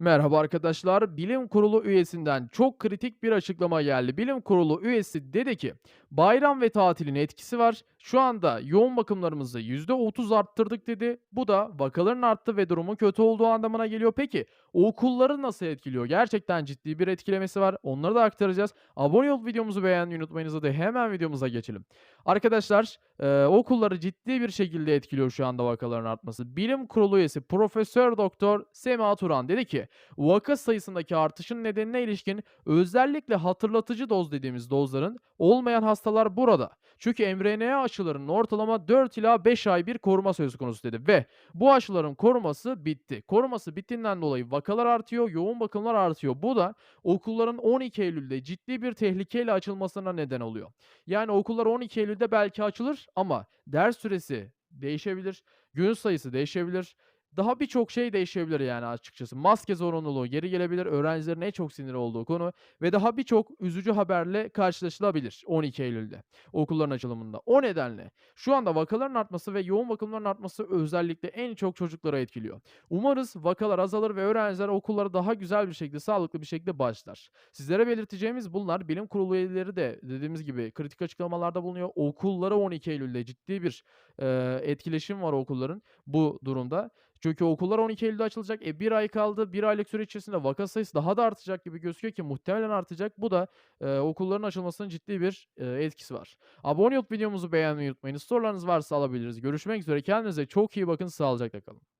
Merhaba arkadaşlar. Bilim Kurulu üyesinden çok kritik bir açıklama geldi. Bilim Kurulu üyesi dedi ki bayram ve tatilin etkisi var. Şu anda yoğun bakımlarımızı %30 arttırdık dedi. Bu da vakaların arttı ve durumun kötü olduğu anlamına geliyor. Peki okulları nasıl etkiliyor? Gerçekten ciddi bir etkilemesi var. Onları da aktaracağız. Abone olup videomuzu beğenmeyi unutmayınız. Hadi hemen videomuza geçelim. Arkadaşlar e, okulları ciddi bir şekilde etkiliyor şu anda vakaların artması. Bilim Kurulu üyesi Profesör Doktor Sema Turan dedi ki Vaka sayısındaki artışın nedenine ilişkin özellikle hatırlatıcı doz dediğimiz dozların olmayan hastalar burada. Çünkü mRNA aşılarının ortalama 4 ila 5 ay bir koruma söz konusu dedi ve bu aşıların koruması bitti. Koruması bittiğinden dolayı vakalar artıyor, yoğun bakımlar artıyor. Bu da okulların 12 Eylül'de ciddi bir tehlikeyle açılmasına neden oluyor. Yani okullar 12 Eylül'de belki açılır ama ders süresi değişebilir, gün sayısı değişebilir. Daha birçok şey değişebilir yani açıkçası. Maske zorunluluğu geri gelebilir, öğrencilerin en çok sinir olduğu konu ve daha birçok üzücü haberle karşılaşılabilir 12 Eylül'de okulların açılımında. O nedenle şu anda vakaların artması ve yoğun bakımların artması özellikle en çok çocuklara etkiliyor. Umarız vakalar azalır ve öğrenciler okullara daha güzel bir şekilde, sağlıklı bir şekilde başlar. Sizlere belirteceğimiz bunlar. Bilim kurulu üyeleri de dediğimiz gibi kritik açıklamalarda bulunuyor. Okullara 12 Eylül'de ciddi bir eee, etkileşim var okulların bu durumda. Çünkü okullar 12 Eylül'de açılacak. E 1 ay kaldı. 1 aylık süre içerisinde vaka sayısı daha da artacak gibi gözüküyor ki muhtemelen artacak. Bu da eee, okulların açılmasının ciddi bir eee, etkisi var. Abone olup videomuzu beğenmeyi unutmayın. Sorularınız varsa alabiliriz. Görüşmek üzere. Kendinize çok iyi bakın. Sağlıcakla kalın.